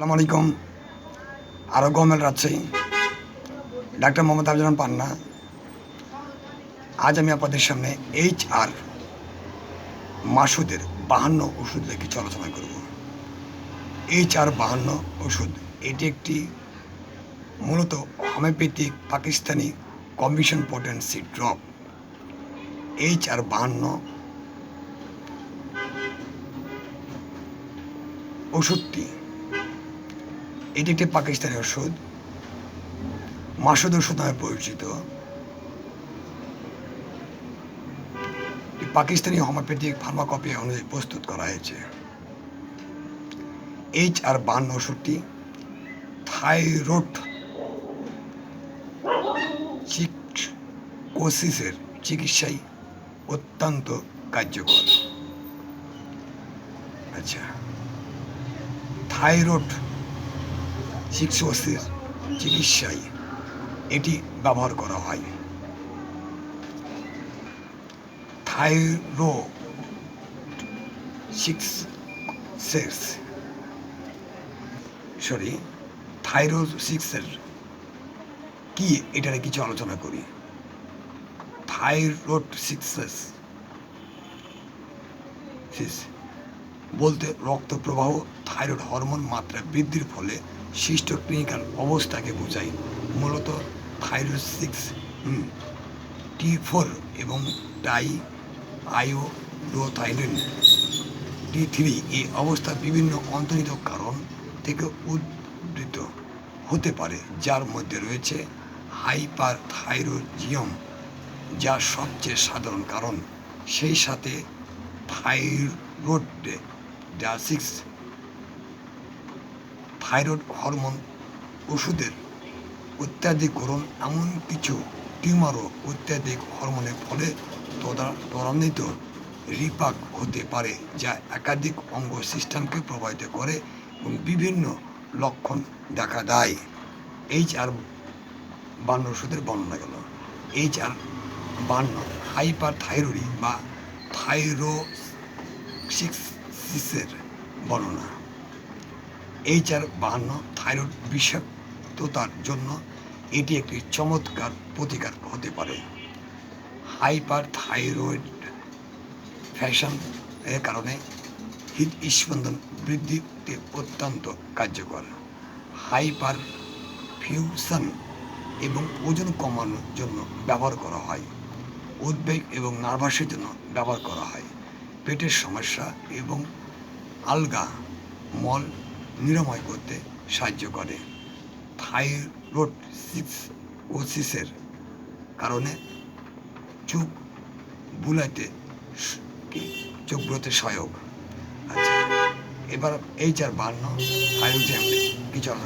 আসসালামু আলাইকুম। আরও গমেল রাজশাহী। ডাক্তার মোহাম্মদ আফজান পান্না। আজ আমি আপনাদের সামনে এইচ আর মাসুদের বাহান্ন ওষুধ কিছু আলোচনা করব। এইচ আর বাহান্ন ওষুধ, এটি একটি মূলত homeopathic Pakistani commission potency drop. H R বাহান্ন ওষুধটি এটি একটি পাকিস্তানি ওষুধ। মাসুদ ওষুধ নামে পরিচিত। পাকিস্তানি হোমিওপ্যাথিক ফার্মাকপি অনুযায়ী প্রস্তুত করা হয়েছে। এইচ আর বান্ন ওষুধটি থাইরয়েড কোসিসের চিকিৎসায় অত্যন্ত কার্যকর। আচ্ছা থাইরয়েড সিক্সোসিস চিকিৎসায় এটি ব্যবহার করা হয়। থাইরো সিক্স সরি থাইরো সিক্সের কি এটার কিছু আলোচনা করি? থাইরয়েড সিক্সেস বলতে রক্ত প্রবাহ থাইরয়েড হরমোন মাত্রা বৃদ্ধির ফলে সৃষ্ট ক্লিনিক্যাল অবস্থাকে বোঝায়। মূলত থাইরয়েড সিক্স টি ফোর এবং টাই আইও আয়োডোথাইলিন টি থ্রি এই অবস্থা বিভিন্ন অন্তর্নিহিত কারণ থেকে উদ্ধৃত হতে পারে, যার মধ্যে রয়েছে হাইপার থাইরোজিয়াম যা সবচেয়ে সাধারণ কারণ। সেই সাথে থাইরয়েড ডায়াসিক্স থাইরয়েড হরমোন ওষুধের অত্যাধিক গ্রহণ এমন কিছু টিউমারও অত্যাধিক হরমোনের ফলে ত্বরান্বিত রিপাক হতে পারে, যা একাধিক অঙ্গ সিস্টেমকে প্রভাবিত করে এবং বিভিন্ন লক্ষণ দেখা দেয়। এইচ আর বান্ন ওষুধের বর্ণনা গেল। এইচ আর বান্ন হাইপার থাইরয়েড বা থাইরোসিক্সিসের বর্ণনা। এইচ আর বাহান্ন থাইরয়েড বিষাক্ততার জন্য এটি একটি চমৎকার প্রতিকার হতে পারে। হাইপার থাইরয়েড ফ্যাশন এর কারণে হৃদ স্পন্দন বৃদ্ধিতে অত্যন্ত কার্যকর। হাইপার ফিউশন এবং ওজন কমানোর জন্য ব্যবহার করা হয়। উদ্বেগ এবং নার্ভাসের জন্য ব্যবহার করা হয়। পেটের সমস্যা এবং আলগা, মল নিরাময় করতে সাহায্য করে। থাইরয়েড সিক্সোসিসের কারণে চোখ বুলাইতে চোখ বুলাতে সহায়ক। আচ্ছা এবার এই চার বান্ন থাইরয়েড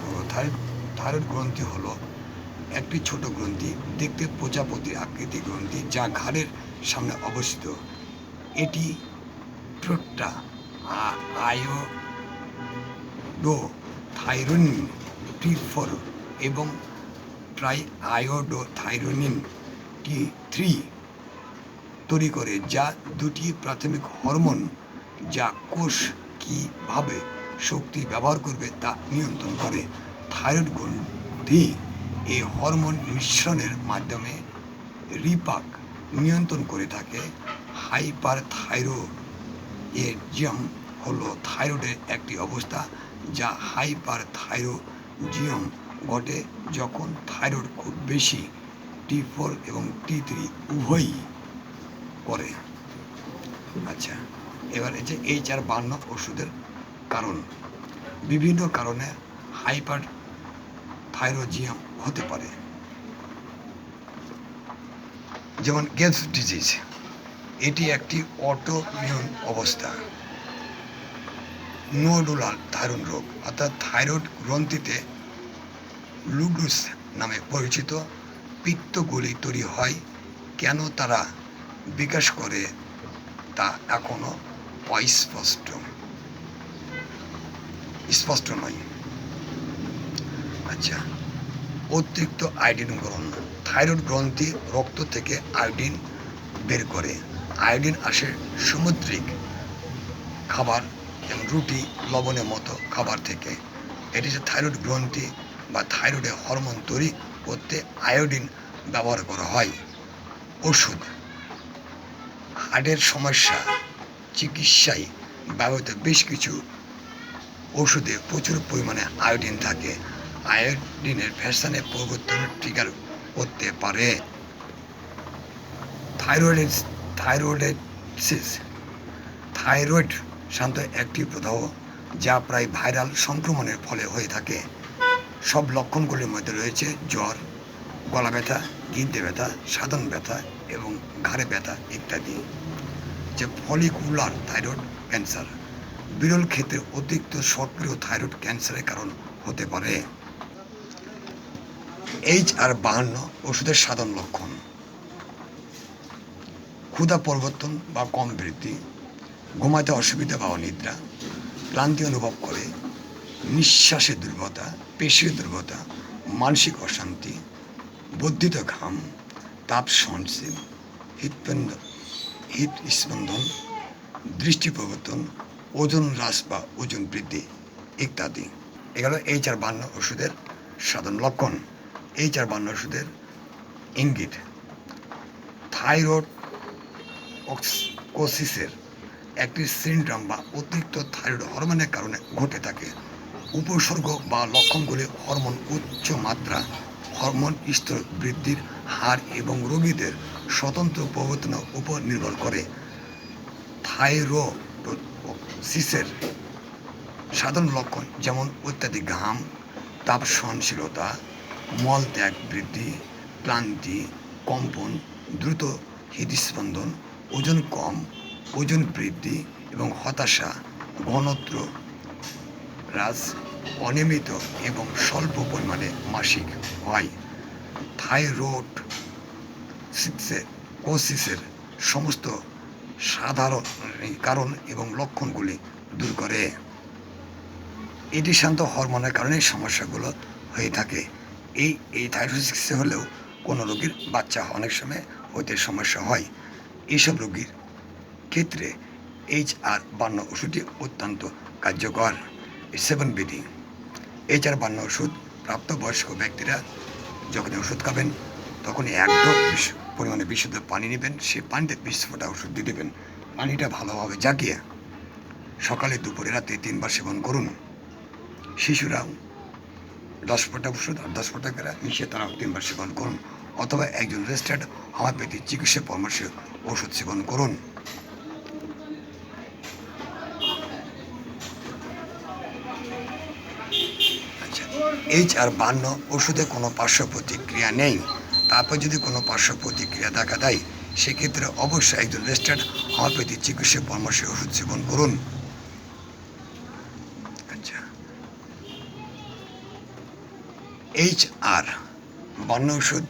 করব থাইরয়েড থাইরয়েড গ্রন্থি হলো একটি ছোট গ্রন্থি, দেখতে প্রজাপতির আকৃতি গ্রন্থি যা ঘাড়ের সামনে অবস্থিত। এটি প্রোট্টা আয়ো থাইরোনিন টি ফোর এবং triiodothyronine T three তৈরি করে, যা দুটি প্রাথমিক হরমোন যা কোষ কীভাবে শক্তি ব্যবহার করবে তা নিয়ন্ত্রণ করে। থাইরয়েড গ্রন্থি এই হরমোন মিশ্রণের মাধ্যমে রিপাক নিয়ন্ত্রণ করে থাকে। হাইপার থাইরোয়েজিয়াম হলো থাইরয়েডের একটি অবস্থা। যা হাইপার থাইরোজিয়াম ঘটে যখন থাইরয়েড খুব বেশি টি ফোর এবং টি থ্রি উভয়ই করে। আচ্ছা এবার এই যে এই চার বান্ন ওষুধের কারণ। বিভিন্ন কারণে হাইপার থাইরোজিয়াম হতে পারে। যেমন গেলস ডিজিজ, এটি একটি অটোমিউন অবস্থা। নোডুলাল থাইরয়েড রোগ অর্থাৎ থাইরয়েড গ্রন্থিতে লুডুস নামে পরিচিত পিত্তগুলি তৈরি হয়। কেন তারা বিকাশ করে তা এখনও অস্পষ্ট? স্পষ্ট নয়। আচ্ছা অতিরিক্ত আয়োডিন গ্রহণ। থাইরয়েড গ্রন্থি রক্ত থেকে আয়োডিন বের করে। আয়োডিন আসে সামুদ্রিক খাবার যেমন রুটি লবণের মতো খাবার থেকে। এটি হচ্ছে থাইরয়েড গ্রন্থি বা থাইরয়েডে হরমোন তৈরি করতে আয়োডিন ব্যবহার করা হয়। ওষুধ। হার্টের সমস্যা, চিকিৎসায় ব্যবহৃত বেশ কিছু ওষুধে প্রচুর পরিমাণে আয়োডিন থাকে। আয়োডিনের ফ্যাশনে পরিবর্তন ট্রিগার করতে পারে। থাইরয়েড থাইরয়েডেসিস থাইরয়েড শান্ত একটি প্রদাহ যা প্রায় ভাইরাল সংক্রমণের ফলে হয়ে থাকে। সব লক্ষণগুলির মধ্যে রয়েছে জ্বর, গলা ব্যথা, গিনতে ব্যথা সাধারণ ব্যথা এবং ঘাড়ে ব্যথা ইত্যাদি। যে ফলিকুলার থাইরয়েড ক্যান্সার, বিরল ক্ষেত্রে অতিরিক্ত সক্রিয় থাইরয়েড ক্যান্সারের কারণ হতে পারে। এইচ আর বাহান্ন ওষুধের সাধারণ লক্ষণ। ক্ষুধা পরিবর্তন বা কম বৃদ্ধি ঘুমাতে অসুবিধা বা অনিদ্রা ক্লান্তি অনুভব করে নিঃশ্বাসের দুর্বলতা, পেশির দুর্বলতা, মানসিক অশান্তি, বর্ধিত ঘাম, তাপ সহনশীল, হৃৎপিণ্ড হৃদ স্পন্দন, দৃষ্টি পরিবর্তন, ওজন হ্রাস বা ওজন বৃদ্ধি ইত্যাদি। এগুলো এইচ আর বান্ন ওষুধের সাধারণ লক্ষণ। এইচ আর বান্ন ওষুধের ইঙ্গিত। থাইরয়েড কোসিসের একটি সিনড্রাম বা অতিরিক্ত থাইরয়েড হরমোনের কারণে ঘটে থাকে। উপসর্গ বা লক্ষণগুলি হরমোন উচ্চ মাত্রা, হরমোন স্তর বৃদ্ধির হার এবং রোগীদের স্বতন্ত্র প্রবর্তনের উপর নির্ভর করে। থাইরোসিসের সাধারণ লক্ষণ যেমন অত্যাধিক ঘাম, তাপ সহনশীলতা মলত্যাগ বৃদ্ধি, ক্লান্তি, কম্পন, দ্রুত হৃদস্পন্দন, ওজন কম ওজন বৃদ্ধি এবং হতাশা, ঘনত্ব, হ্রাস অনিয়মিত এবং স্বল্প পরিমাণে মাসিক হয়। থাইরয়েড কোসিসের সমস্ত সাধারণ কারণ এবং লক্ষণগুলি দূর করে। এটি শান্ত হরমোনের কারণে সমস্যাগুলো হয়ে থাকে। এই এই থাইরয়েড হলেও কোনো রোগীর বাচ্চা অনেক সময় হতে সমস্যা হয়। এইসব রোগীর ক্ষেত্রে এইচ আর বান্ন ওষুধটি অত্যন্ত কার্যকর। সেভেন বিধি এইচ আর বান্ন ওষুধ প্রাপ্তবয়স্ক ব্যক্তিরা যখন ওষুধ খাবেন তখন এক বিশ- পরিমাণে বিশুদ্ধ পানি নেবেন, সে পানিতে বিশ ফোঁটা ওষুধ দিয়ে দেবেন। পানিটা ভালোভাবে জাগিয়ে সকালে দুপুরে রাতে তিনবার সেবন করুন। শিশুরাও দশ ফোঁটা ওষুধ আর দশ ফোঁটা করে মিশিয়ে তারাও তিনবার সেবন করুন। অথবা একজন রেজিস্টার্ড হোমিওপ্যাথি চিকিৎসা পরামর্শে ওষুধ সেবন করুন আচ্ছা এইচ আর বান্ন ওষুধে কোনো পার্শ্ব প্রতিক্রিয়া নেই। তারপর যদি কোনো পার্শ্ব প্রতিক্রিয়া দেখা দেয়, সেক্ষেত্রে অবশ্যই একজন রেজিস্টার্ড হোমিওপ্যাথি চিকিৎসা পরামর্শে ওষুধ সেবন করুন। আচ্ছা। এইচ আর বান্ন ওষুধ।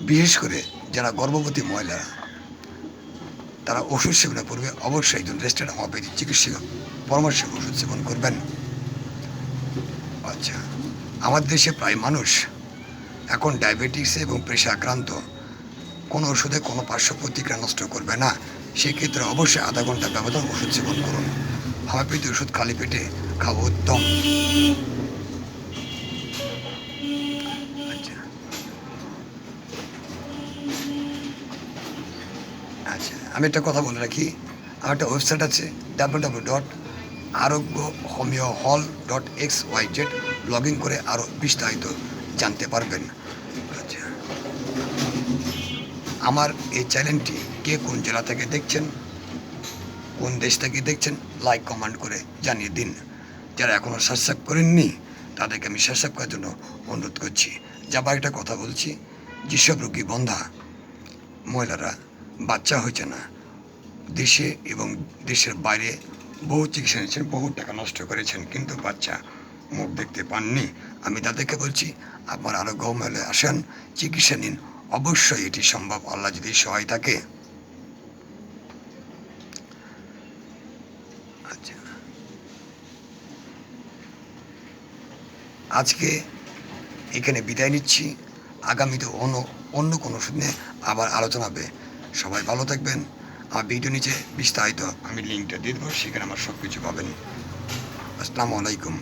বিশেষ করে যারা গর্ভবতী মহিলারা তারা ওষুধ সেবনের পূর্বে অবশ্যই একজন রেজিস্টার্ড হোমিওপ্যাথি চিকিৎসক পরামর্শে ওষুধ সেবন করবেন। আচ্ছা আমার দেশে প্রায় মানুষ এখন ডায়াবেটিস এবং প্রেশার আক্রান্ত। কোনো ওষুধে কোনো পার্শ্ব প্রতিক্রিয়া নষ্ট করবে না। সেক্ষেত্রে অবশ্যই আধা ঘণ্টা ব্যবধান ওষুধ সেবন করুন। হোমিওপ্যাথি ওষুধ খালি পেটে খাওয়া উত্তম। আচ্ছা। আচ্ছা আমি একটা কথা বলে রাখি। আমার একটা ওয়েবসাইট আছে W W dot Arogya homeo hall dot X Y Z log in করে আরও বিস্তারিত জানতে পারবেন। আচ্ছা। আমার এই চ্যানেলটি কে কোন জেলা থেকে দেখছেন, কোন দেশ থেকে দেখছেন লাইক কমেন্ট করে জানিয়ে দিন। যারা এখনও সাবস্ক্রাইব করেননি, তাদেরকে আমি সাবস্ক্রাইব করার জন্য অনুরোধ করছি। যাবার একটা কথা বলছি যেসব রোগী বন্ধা, মহিলারা বাচ্চা হয়েছে না। দেশে এবং দেশের বাইরে বহু চিকিৎসা নিয়েছেন, বহু টাকা নষ্ট করেছেন, কিন্তু বাচ্চা মুখ দেখতে পাননি। আমি তাদেরকে বলছি, আপনার আরও গৌমেলে আসেন, চিকিৎসা নিন। অবশ্যই এটি সম্ভব, আল্লাহ যদি সহায় থাকে। আচ্ছা। আজকে এখানে বিদায় নিচ্ছি। আগামীতে অন্য অন্য কোনো শুনে আবার আলোচনা হবে। সবাই ভালো থাকবেন। আমার ভিডিও নিচে বিস্তারিত আমি লিঙ্কটা দিয়ে দেবো, সেখানে আমার সব কিছু পাবেন। আসসালামু আলাইকুম।